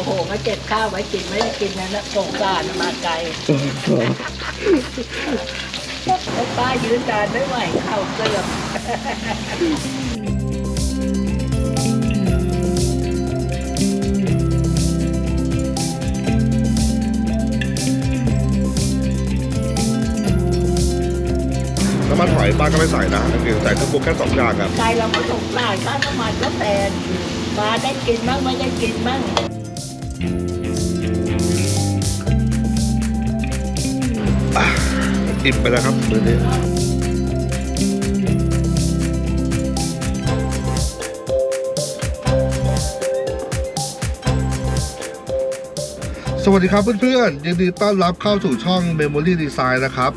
อ้โหมาเก็บข้าวไว้กินไม่ได้กินนะนะสงสารมาไกลแล้วป้ายืนดานไม่ไหวเข่าเสื่อมน้ำมันหอยป้าก็ไม่ใส่นะคือใส่ทุกพวกแค่สองอย่างครับ ใจเราก็สงสารค่าน้ำมันก็แพงปลาได้กินบ้างไม่ได้กินบ้าง อิ่มไปแล้วครับมื้อนี้สวัสดีครับเพื่อนๆยินดีต้อนรับเข้าสู่ช่อง Memory Design นะครับ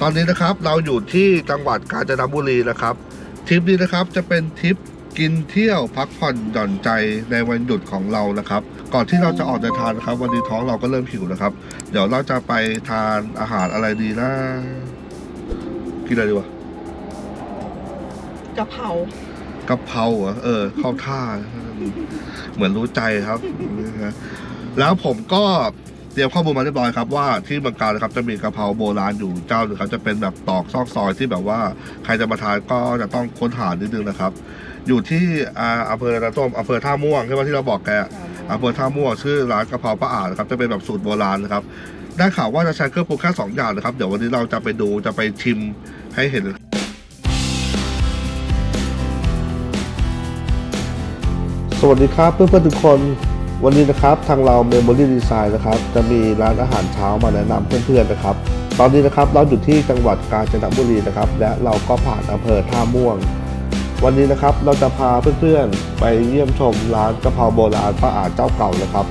ตอนนี้นะครับเราอยู่ที่จังหวัดกาญจนบุรีนะครับทริปนี้นะครับจะเป็นทริปกินเที่ยวพักผ่อนหย่อนใจในวันหยุดของเรานะครับ ก่อนที่เราจะออกเดินทางนะครับ วันนี้ท้องเราก็เริ่มหิวนะครับ เดี๋ยวเราจะไปทานอาหารอะไรดีนะ กินอะไรดีวะกะเพรากะเพราเหรอเออเข้าท่า เหมือนรู้ใจครับนะฮะแล้วผมก็เตรียมข้อมูลมาเรียบร้อยครับว่าที่เมืองการนะครับจะมีกะเพราโบราณอยู่เจ้าหนึ่งครับจะเป็นแบบตอกซอกซอยที่แบบว่าใครจะมาทานก็จะต้องค้นหานิดนึงนะครับ อยู่ที่อ่าอำเภอระต้มอำเภอท่าม่วงใช่ไหมที่เราบอกแก อำเภอท่าม่วงชื่อร้านกะเพราป้าอาจนะครับจะเป็นแบบสูตรโบราณนะครับได้ข่าวว่าจะใช้เครื่องปรุงแค่สองอย่างนะครับเดี๋ยววันนี้เราจะไปดูจะไปชิมให้เห็นสวัสดีครับเพื่อนๆทุกคนวันนี้นะครับทางเรา Memory Design นะครับจะมีร้านอาหารเช้ามาแนะนำเพื่อนๆนะครับ ตอนนี้นะครับเราอยู่ที่จังหวัดกาญจนบุรีนะครับและเราก็ผ่านอำเภอท่าม่วง วันนี้นะครับเราจะพาเพื่อนๆ ไปเยี่ยมชมร้านกะเพราโบราณป้าอาจเจ้าเก่านะครับ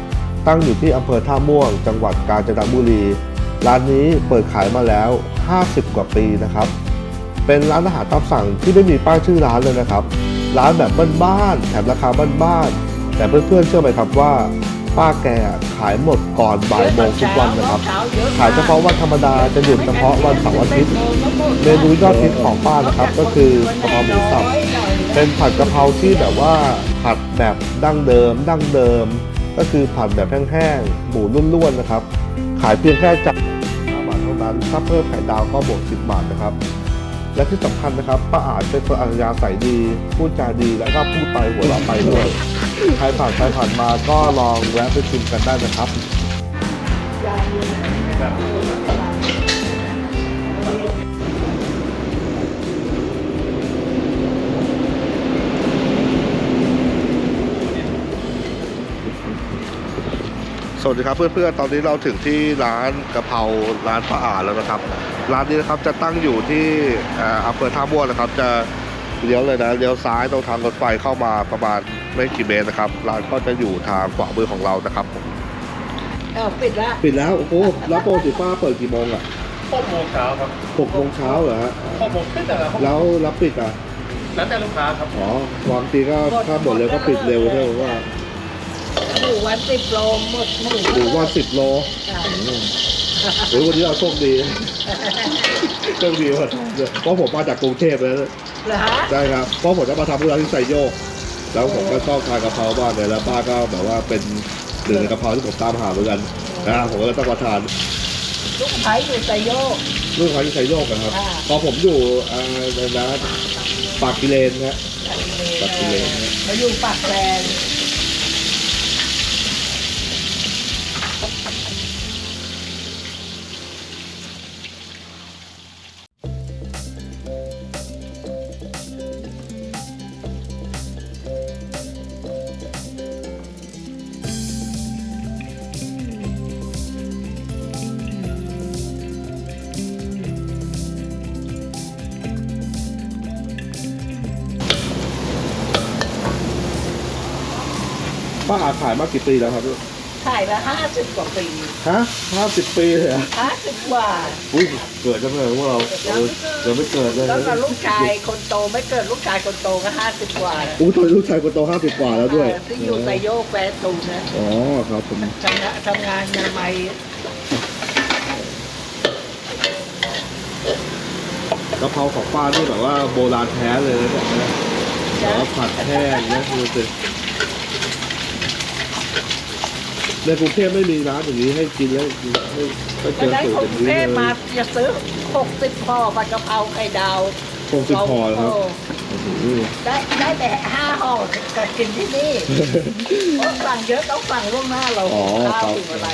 ตั้งอยู่ที่อำเภอท่าม่วง จังหวัดกาญจนบุรี ร้านนี้เปิดขายมาแล้ว 50 กว่าปีนะครับ เป็นร้านอาหารตามสั่งที่ไม่มีป้ายชื่อร้านเลยนะครับ ร้านแบบบ้านๆแถมราคาบ้านๆแต่เพื่อนๆเชื่อไหมครับว่า ป้าแกขายหมดก่อนบ่ายโมงทุกวันนะครับ ขายเฉพาะวันธรรมดาจะหยุดเฉพาะวันเสาร์อาทิตย์ เมนูยอดฮิตของป้านะครับ ก็คือกะเพราหมูสับ เป็นผัดกะเพราที่แบบว่าผัดแบบดั้งเดิม ดั้งเดิม ก็คือผัดแบบแห้งๆ หมูล้วนๆนะครับ ขายเพียงแค่จาน5บาทเท่านั้น ถ้าเพิ่มไข่ดาวก็บวก10 บาทนะครับ และที่สำคัญนะครับป้าอาจเป็นคนอัธยาศัยดี พูดจาดี แล้วก็พูดไปหัวเราะไปด้วย ใครผ่านไปผ่านมาก็ลองแวะไปชิมกันได้นะครับ สวัสดีครับเพื่อนๆ ตอนนี้เราถึงที่ร้านกะเพราร้านป้าอาแล้วนะครับ ร้านนี้นะครับจะตั้งอยู่ที่เอ่ออำเภอท่าม่วงนะครับ จะเลี้ยวเลยนะเลี้ยวซ้ายตรงทางรถไฟเข้ามาประมาณ ไม่กี่เมตรนะครับ ร้านก็จะอยู่ทางขวามือของเรานะครับเออปิดละปิดแล้ว โอ้โหแล้วโปรติป้าเปิดกี่โมงอะหกโมงเช้าครับหกโมงเช้าเหรอฮะหกโมงครึ่งแต่ละหกแล้วรับปิดอะแล้วแต่ลูกค้าครับอ๋อบางทีก็ถ้าหมดเลยก็ปิดเร็วใช่ไหมว่าหมูวันสิบโลหมดหมูหรือว่าสิบโลอ่าโอ้ยวันนี้เราโชคดีโชคดีว่ะเพราะผมมาจากกรุงเทพเลยเหรอฮะใช่ครับเพราะผมจะมาทำธุระที่ไซโยก แล้วผมก็ชอบทานกะเพรามากเลยแล้วป้าก็แบบว่าเป็นหนึ่งในกะเพราที่ผมตามหาเหมือนกันนะผมก็เลยต้องมาทานลูกไผ่อยู่ไซโยก ลูกค้าที่ไซโยกนะครับ อ่า พอผมอยู่อ่าในร้านปากกิเลนนะปักกิเลนนะมาอยู่ปากแซง ป้าอาขายมากี่ปีแล้วครับขายละห้าสิบกว่าปีฮะห้าสิบปีเลยเหรอห้าสิบกว่าอุ้ยเกิดจังเลยพวกเราเออเดี๋ยวไม่เกิดเลยแล้วก็ลูกชายคนโตไม่เกิดลูกชายคนโตก็ห้าสิบกว่าอุ้ยตอนนลูกชายคนโตห้าสิบกว่าแล้วด้วยเออที่อยู่ไซโยกแฟตูนนะอ๋อครับผมทำงานทำงานงานใหม่กะเพราของป้านี่แบบว่าโบราณแท้เลยนะเนี่ยนะแบบว่าผัดแห้งนะดูสิ ในกรุงเทพไม่มีร้านอย่างนี้ให้กินแล้วไม่ไม่เจจะอได้สูตรคอนย่างนี้เทเลพยมาจะซื้อหกสิบห่อผัดกะเพราไข่ดาวคงสิบพอแล้วครับโโอ้โหได้ได้แต่ห้าห่อกับกินที่นี่เพราะสั่งเยอะต้องสั่งล่วงหน้าเราอ๋อข้าวครับถึงอะไร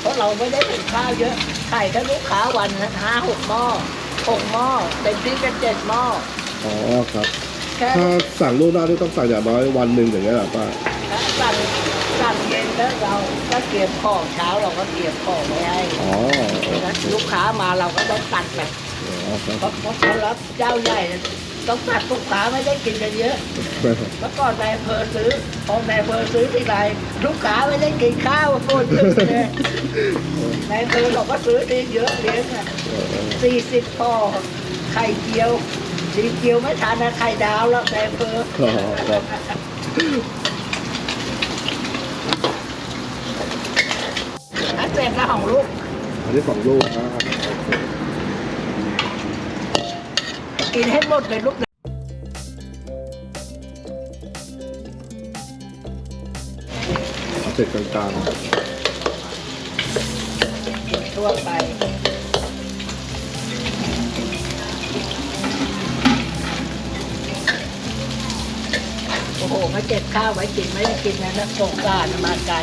เพราะเราไม่ได้ถึงข้าวเยอะไข่ถ้าลูกค้าวันนะห้าหกหม้อหกหม้อเต็มที่ก็เจ็ดหม้ออ๋อครับ แค่ ถ้าสั่งล่วงหน้านี่ต้องสั่งอย่างน้อยวันหนึ่งอย่างเงี้ยเหรอป้า สั่งสั่งเย็น แล้วเราก็เตรียมของเช้าเราก็เตรียมของไว้ให้อ๋อนะลูกค้ามาเราก็ต้องตัดแบบอ๋อครับเพราะเพราะเขารับเจ้าใหญ่นะต้องตัดลูกค้าไม่ได้กินกันเยอะเมื่อก่อนนายอำเพอซื้อพอนายอำเพอซื้อที่ไรลูกค้าไม่ได้กินข้าวโกนตึ้งเลยนายอำเพอเราก็ซื้อทีเยอะเลี้ยงอะสี่สิบพอไข่เจียวสีเจียวไม่ทานนะไข่ดาวแล้วนายอำเพอ อ๋อครับอันเสร็จแล้วของลูกอันนี้สองลูกนะครับกินให้หมดเลยลูกเอาเสร็จกลางทั่วไป มาเก็บข้าวไว้กินไม่ได้กินนะนะสงการมาไกล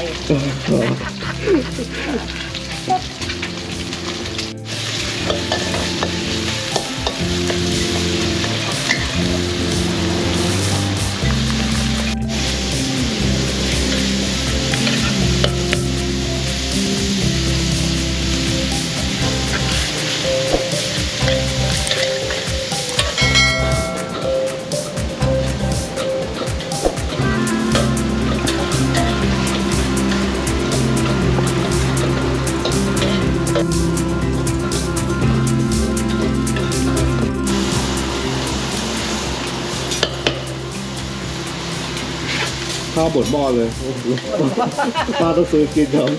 าวบดหม้อเลยโอ้โหป้าต้องซื้อกินครับ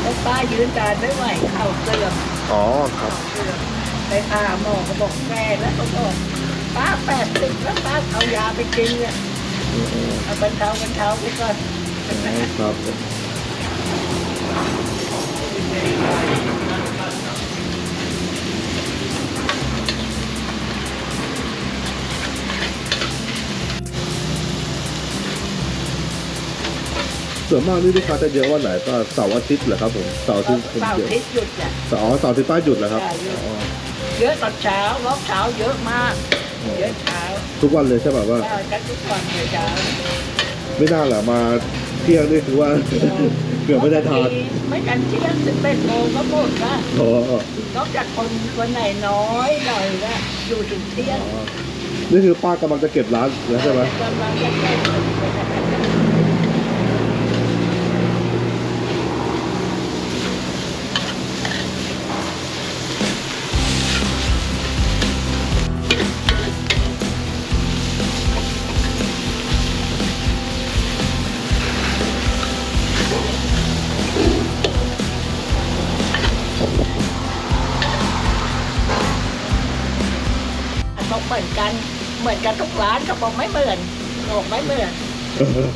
แล้วป้ายืนดานไม่ไหวเข่าเสื่อมอ๋อครับเข่าเสื่อมไปหาหมอเขาบอกแก่แล้วเขาบอกป้าแปดสิบแล้วป้าเอายาไปกินเนี่ยเอาบรรเทาบรรเทาไปก่อนครับ ส่วนมากนี่ลูกค้าจะเยอะวันไหนก็เสาร์อาทิตย์เหรอครับผมเสาร์อาทิตย์คนเสาร์เยอะอาทิตย์หยุดเนี่ยเสาร์อ๋อเสาร์อาทิตย์ป้าหยุดเหรอครับใช่หยุด อ๋อเยอะตอนเช้ารอบเช้าเยอะมาก เยอะเช้าทุกวันเลยใช่ป่ะว่า ได้กันทุกวันเลยเช้าไม่น่าเหรอมาเที่ยงนี่คือว่า เกือบไม่ได้ทานบงทีไม่กันเที่ยงสิบเอ็ดโมงก็หมดนะอ๋อนอกจากคนคนไหนน้อยหน่อยนะอยู่ถึงเที่ยงอ๋อนี่คือป้ากำลังจะเก็บร้านแล้วใช่ไหมกำลังจะเก็บบอก บอกไม่เหมือนบอกไม่เหมือน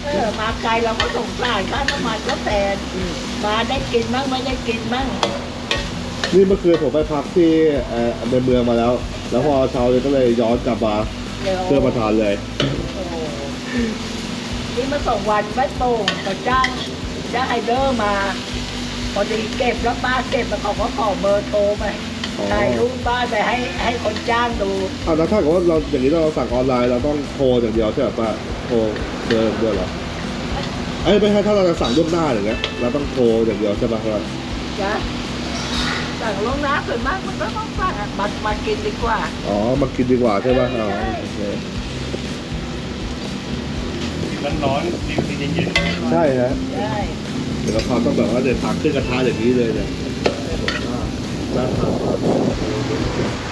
เออมาไกลเราก็สงสารค่าน้ำมันก็แพงมาได้กินบ้างไม่ได้กินบ้างนี่เมื่อคืนผมไปพักที่เอ่อในเมืองมาแล้ว แล้วพอเช้าเลยก็เลยย้อนกลับมาเดี๋ยว เพื่อมาทานเลย โอ้โหนี่มาสองวันไม่โป่งก็จ้างจ้างไฮเดอร์มา พอดีเก็บแล้วป้าเก็บแล้วเขาก็ขอเบอร์โทรไปอ๋อ ถ่ายรูปป้าไปให้ให้คนจ้างดูอ้าวแล้วถ้าเกิดว่าเราอย่างนี้เราสั่งออนไลน์เราต้องโทรอย่างเดียวใช่ไหมป้าโทรเดินเดียวเหรอเอ้ยไม่ใช่ถ้าเราจะสั่งล่วงหน้าอย่างเงี้ยเราต้องโทรอย่างเดียวใช่ไหมครับจ้ะสั่งลวงน้ำส่วนมากมันก็ต้องสั่งอะมามากินดีกว่าอ๋อมากินดีกว่าใช่ไหมอ๋อโอเคมันร้อนดีดีเย็นใช่ฮะได้เดี๋ยวเราทำต้องแบบว่าเดินทางขึ้นกระทะอย่างนี้เลยเนี่ยน่าทานครับ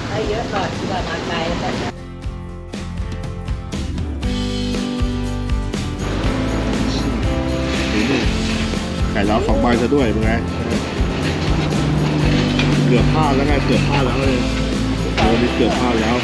ให้เยอะก่อยดีกว่ามาไกลแล้วกันไข่ล้าวสองใบซะด้วยเป็นไงเกือบพลาดแล้วไงเกือบพลาดแล้วเลยโดนเกือบพลาดแล้ว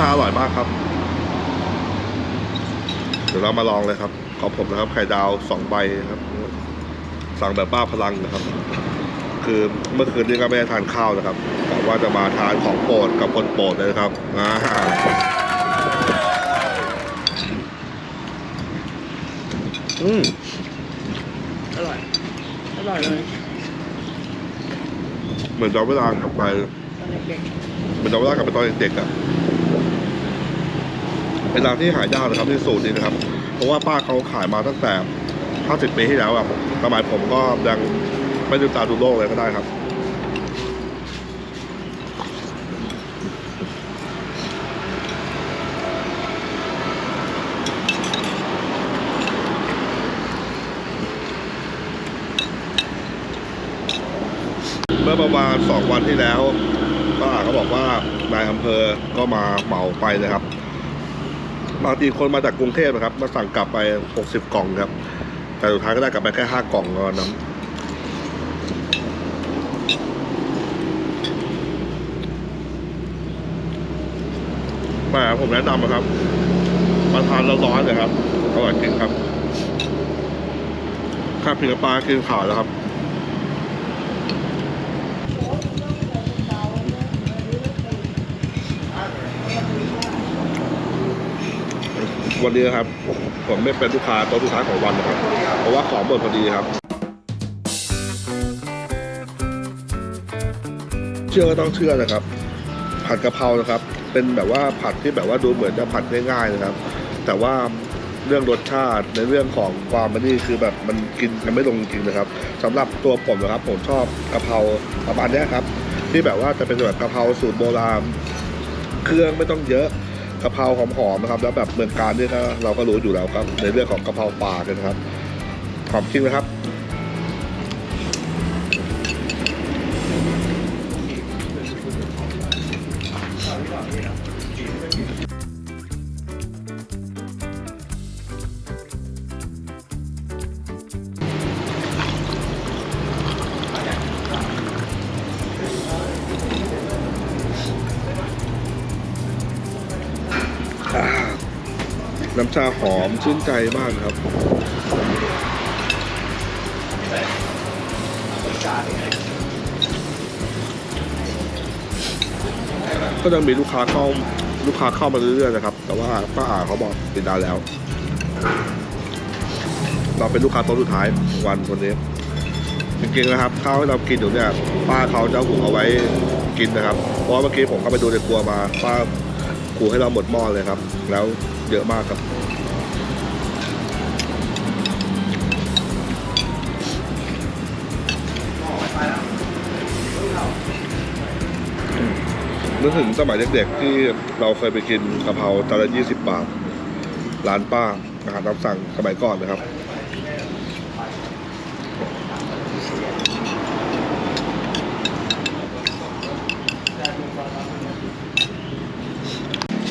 ชาอร่อยมากครับ เดี๋ยวเรามาลองเลยครับของผมนะครับไข่ดาวสองใบครับ สั่งแบบบ้าพลังนะครับ คือเมื่อคืนนี้ก็ไม่ได้ทานข้าวนะครับแต่ว่าจะมาทานของโปรดกับคนโปรดเลยนะครับอ่าอืมอร่อย อร่อยเลย เหมือนย้อนเวลากลับไปตอนเด็กเหมือนย้อนเวลากลับไปตอนเด็กๆอะ เป็นร้านที่หายากนะครับที่สูตรนี้นะครับ เพราะว่าป้าเขาขายมาตั้งแต่ 50 ปีที่แล้วอะสมัยผมก็ยังไม่ดูตาดูโลกเลยก็ได้ครับเมื่อประมาณสองวันที่แล้วป้าก็บอกว่านายอำเภอก็มาเหมาไปนะครับ บางทีคนมาจากกรุงเทพนะครับมาสั่งกลับไป 60 กล่องครับ แต่สุดท้ายก็ได้กลับไปแค่ 5 กล่องตอนนั้นแม่ผมแนะนำนะครับ มาทานร้อนๆนะครับ อร่อยจริงครับข้าวผิงปลากินข่าวแล้วครับ วันนี้นะครับ ผมไม่เป็นลูกค้าโต๊ะสุดท้ายของวันนะครับ เพราะว่าของหมดพอดีครับ เชื่อก็ต้องเชื่อนะครับ ผัดกะเพรานะครับ เป็นแบบว่าผัดที่แบบว่าดูเหมือนจะผัดง่ายๆนะครับ แต่ว่าเรื่องรสชาติในเรื่องของความมันนี่คือแบบมันกินกันไม่ลงจริงนะครับสำหรับตัวผมนะครับ ผมชอบกะเพราประมาณนี้ครับ ที่แบบว่าจะเป็นแบบกะเพราสูตรโบราณ เครื่องไม่ต้องเยอะ กะเพราหอมๆนะครับแล้วแบบเมืองการนี่ก็เราก็รู้อยู่แล้วครับในเรื่องของกะเพราป่ากันนะครับหอมจริงนะครับ ชาหอมชื่นใจมากครับก็ยังมีลูกค้าเข้าลูกค้าเข้ามาเรื่อยๆนะครับ แต่ว่าป้าอาเขาบอกปิดร้านแล้ว เราเป็นลูกค้าโต๊ะสุดท้ายวันคนนี้จริงๆนะครับข้าวที่เรากินอยู่เนี่ยป้าเขาจะหุงเอาไว้กินนะครับ เพราะเมื่อกี้ผมเข้าไปดูในครัวมา ป้าขู่ให้เราหมดหม้อเลยครับ แล้วเยอะมากครับ กถึงสมัยเด็กๆที่เราเคยไปกินกะเพราจานละยี่สิบบาท ร้านป้าอาหารตามสั่งสมัยก่อนนะครับ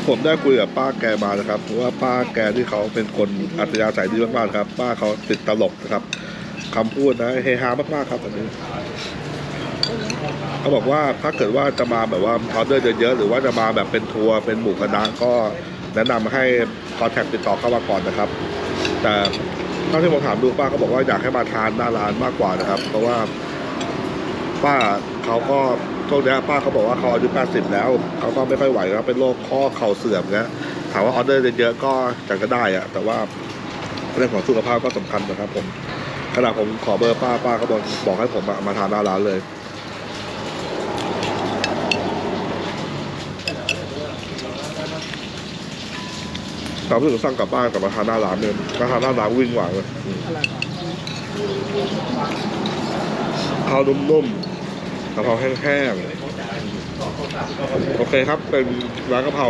ผมได้คุยกับป้าแกมานะครับเพราะว่าป้าแกที่เขาเป็นคนอัธยาศัยดีมากๆครับ ป้าเขาติดตลกนะครับคำพูดนะเฮฮามากๆครับอันนี้ เขาบอกว่าถ้าเกิดว่าจะมาแบบว่าออเดอร์เยอะๆหรือว่าจะมาแบบเป็นทัวร์เป็นหมู่คณะก็แนะนำให้คอนแทคติดต่อเข้ามาก่อนนะครับ แต่เท่าที่ผมถามดูป้าเขาบอกว่าอยากให้มาทานหน้าร้านมากกว่านะครับ เพราะว่าป้าเขาก็ช่วงนี้ป้าเขาบอกว่าเขาอายุ 80 แล้วเขาก็ไม่ค่อยไหวแล้วเป็นโรคข้อเข่าเสื่อมนะถามว่าออเดอร์เยอะๆก็จัดก็ได้อะแต่ว่าเรื่องของสุขภาพก็สำคัญนะครับผมขณะผมขอเบอร์ป้าป้าก็บอกบอกให้ผมอะมาทานหน้าร้านเลย ตามที่ผมสั่งกลับบ้านกลับมาทานหน้าร้านเนี่ยมาทานหน้าร้านวิ่งหวานเลยข้าวนุ่มๆกะเพราแห้งๆโอเคครับ เป็นร้านกะเพรา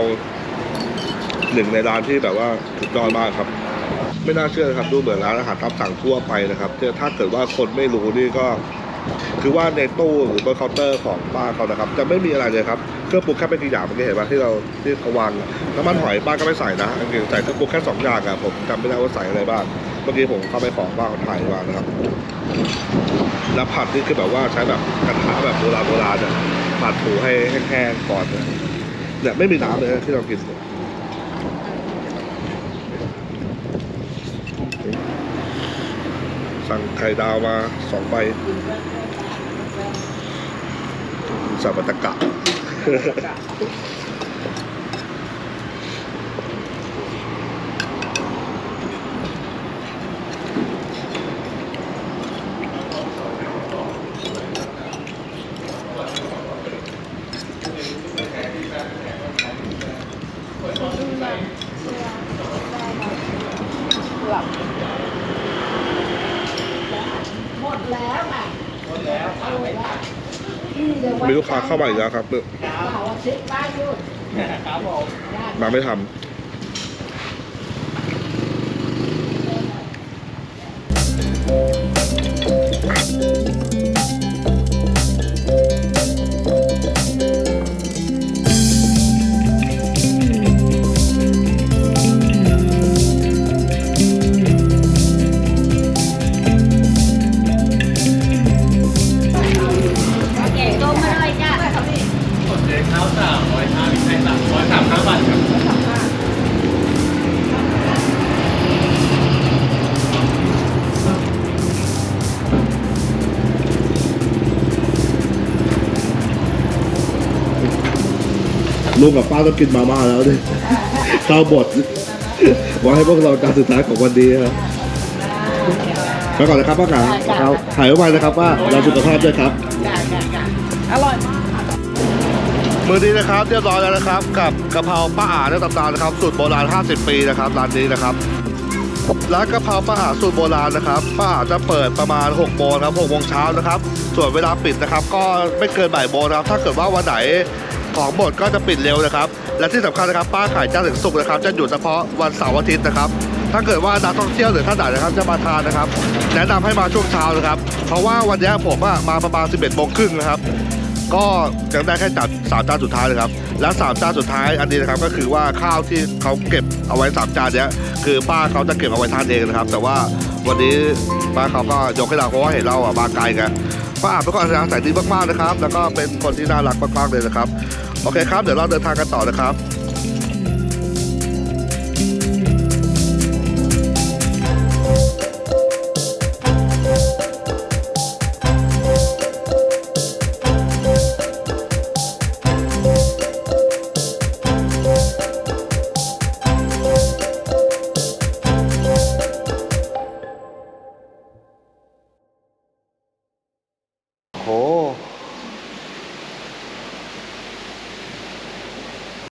หนึ่งในร้านที่แบบว่าสุดยอดมากครับ ไม่น่าเชื่อครับดูเหมือนร้านอาหารตามสั่งทั่วไปนะครับแต่ถ้าเกิดว่าคนไม่รู้นี่ก็ คือว่าในตู้หรือบนเคาน์เตอร์ของป้าเขานะครับ จะไม่มีอะไรเลยครับ เครื่องปรุงแค่ไม่กี่อย่างเมื่อกี้เห็นไหมที่เราที่เขาวางน้ำมันหอยป้าก็ไม่ใส่นะอันนี้ใส่เครื่องปรุงแค่สองอย่างอะผมจำไม่ได้ว่าใส่อะไรบ้างเมื่อกี้ผมเข้าไปขอบ้านเขาถ่ายมานะครับแล้วผัดนี่คือแบบว่าใช้แบบกระทะแบบโบราณโบราณอะผัดหมูให้แห้งๆก่อนนะเนี่ยไม่มีน้ำเลยที่เรากินสั่งไข่ดาวมาสองใบสับะตะกะ หมดแล้วค่ะหมดแล้วหมดแล้ว มีลูกค้าเข้ามาอีกแล้วครับเสาร์อาทิตย์บ้านหยุดครับผมมาไม่ทำแอยห้าใช่สามร้อยสามห้าบาทครับลุงกับป้าต้องกินมาม่าแล้วดิข้าวบดไว้ให้พวกเราจานสุดท้ายของวันนี้ครับไปก่อนนะครับป้าขาครับถ่ายไว้นะครับป้าเราสุขภาพด้วยครับจ้าจ้าจ้าอร่อย มือนี้นะครับเรียบร้อยแล้วนะครับ กับกะเพราป้าอาในตำนานนะครับสูตรโบราณ 50 ปีนะครับร้านนี้นะครับร้านกะเพราป้าอาสูตรโบราณนะครับป้าอาจะเปิดประมาณ6โมงครับ6โมงเช้านะครับ ส่วนเวลาปิดนะครับ ก็ไม่เกินบ่ายโมงนะครับ ถ้าเกิดว่าวันไหนของหมดก็จะปิดเร็วนะครับ และที่สำคัญนะครับป้าขายจันทร์ถึงศุกร์นะครับ จะหยุดเฉพาะวันเสาร์อาทิตย์นะครับ ถ้าเกิดว่านักท่องเที่ยวหรือท่านไหนนะครับจะมาทานนะครับ แนะนำให้มาช่วงเช้านะครับ เพราะว่าวันนี้ผมอะมาประมาณ 11โมงครึ่งนะครับ ก็ยังได้แค่จัดสามจานสุดท้ายเลยครับ และสามจานสุดท้ายอันนี้นะครับก็คือว่าข้าวที่เขาเก็บเอาไว้สามจานเนี้ยคือป้าเขาจะเก็บเอาไว้ทานเองนะครับ แต่ว่าวันนี้ป้าเขาก็ยกให้เราเพราะว่าเห็นเราอะมาไกลกันป้าอาบเป็นคนอัธยาศัยดีมากๆนะครับ แล้วก็เป็นคนที่น่ารักมากๆเลยนะครับ โอเคครับ เดี๋ยวเราเดินทางกันต่อนะครับ